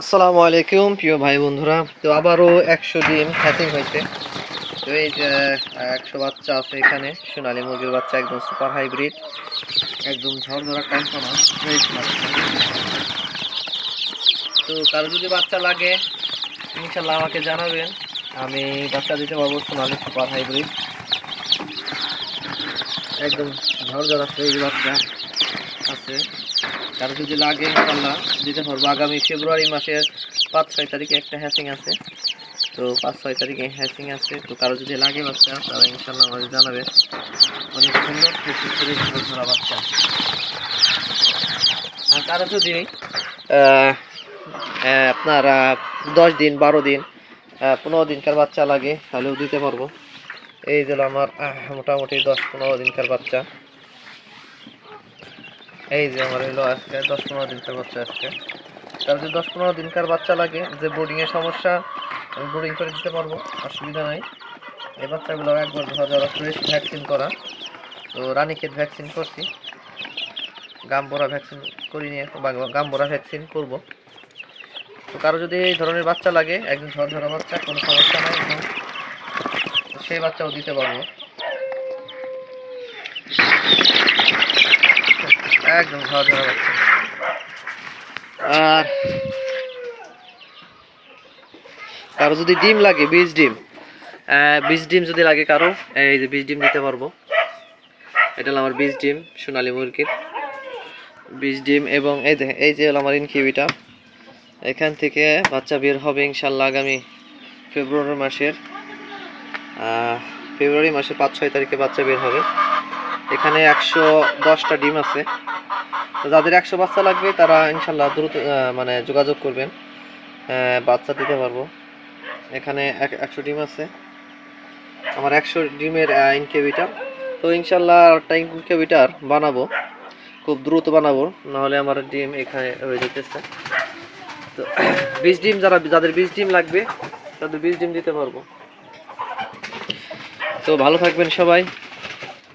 আসসালামু আলাইকুম, প্রিয় ভাই বন্ধুরা। তো আবারও একশো ডিম হ্যাচিং হয়েছে। তো এই যে একশো বাচ্চা আছে এখানে, সোনালী মুরগির বাচ্চা, একদম সুপার হাইব্রিড একদম ঝড় ঝরঝরা কনফার্ম তো কারও যদি বাচ্চা লাগে ইনশাল্লাহ আমাকে জানাবেন। আমি বাচ্চা দিতে পারব সোনালী সুপার হাইব্রিড একদম ঝরঝরা ফ্রেশ বাচ্চা আছে। কারও যদি লাগে ইনশাল্লাহ দিতে পারব। আগামী ফেব্রুয়ারি মাসের পাঁচ ছয় তারিখে একটা হ্যাসিং আছে। তো পাঁচ ছয় তারিখে হ্যাসিং আছে। তো কারও যদি লাগে বাচ্চা, তারা ইনশাল্লাহ আমাদের জানাবে। অনেক সুন্দর সুন্দর ধরা বাচ্চা। আর কারও যদি আপনার দশ দিন, বারো দিন পনেরো দিনকার বাচ্চা লাগে, তাহলেও দিতে পারব। এই যে আমার মোটামুটি দশ পনেরো দিনকার বাচ্চা। এই যে আমার হলো আজকে দশ পনেরো দিনকার বাচ্চা আজকে তার যদি দশ পনেরো দিনকার বাচ্চা লাগে, যে বোর্ডিংয়ের সমস্যা, আমি বোর্ডিং করে দিতে পারব, অসুবিধা নাই। এই বাচ্চাগুলো একবার ধরা ফ্রেশ ভ্যাকসিন করা, তো রানীক্ষেত ভ্যাকসিন করছি। গাম্বোরা ভ্যাকসিন করি নিয়ে গাম্বোরা ভ্যাকসিন করব। তো কারও যদি এই ধরনের বাচ্চা লাগে একদম ঝরঝরা বাচ্চা, কোনো সমস্যা নাই সেই বাচ্চাও দিতে পারব। একদম ঝরঝরা বাচ্চা আর কারও যদি ডিম লাগে, বীজ ডিম বীজ ডিম যদি লাগে কারও, এই যে বীজ ডিম দিতে পারব। এটা হলো আমার বীজ ডিম, সোনালী মুরগির বীজ ডিম এবং এই দেখেন, এই যে হলো আমার ইনকিউবিটা। এখান থেকে বাচ্চা বের হবে ইনশাল্লাহ আগামী ফেব্রুয়ারি মাসের ফেব্রুয়ারি মাসের পাঁচ ছয় তারিখে বাচ্চা বের হবে। এখানে একশো দশটা ডিম আছে। তো যাদের একশো বাচ্চা লাগবে, তারা ইনশাল্লাহ দ্রুত মানে যোগাযোগ করবেন। বাচ্চা দিতে পারব। এখানে এক একশো ডিম আছে। আমার একশো ডিমের ইনকেভিটার তো ইনশাল্লাহ একটা ইনকেভিটার বানাবো। খুব দ্রুত বানাবো, নাহলে আমার ডিম এখানে হয়ে যেতেছে তো বীজ ডিম যারা যাদের বীজ ডিম লাগবে, তাদের বীজ ডিম দিতে পারব। তো ভালো থাকবেন সবাই।